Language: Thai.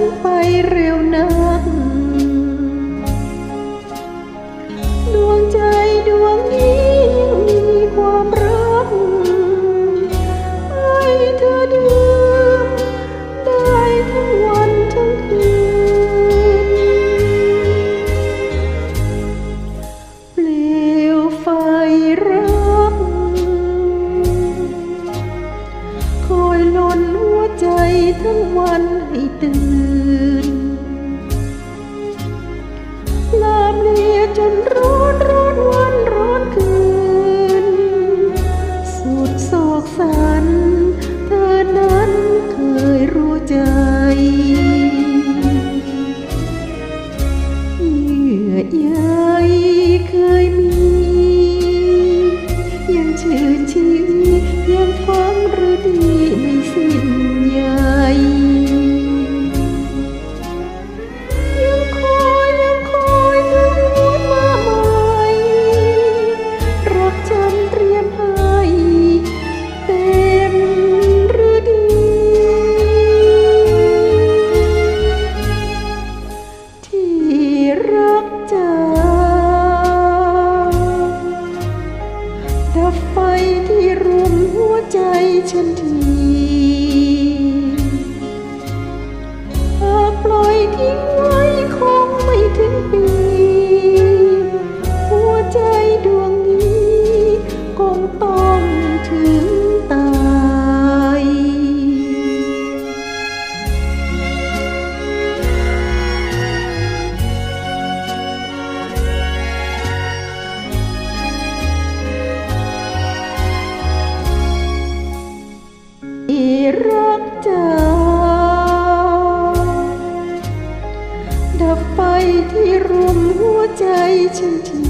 ฉันไปเร็วนะ ใจทั้งวันให้ตื่นลามเลียจนร้อนร้อนวันร้อนคืน สุดโศกสัน เธอนั้นเคยรู้ใจเยื่อใย ดับไฟที่รุมหัวใจฉันทีหากปล่อยทิ้งไว้คงไม่ถึงปี หัวใจดวงนี้คงต้องถึง มหัว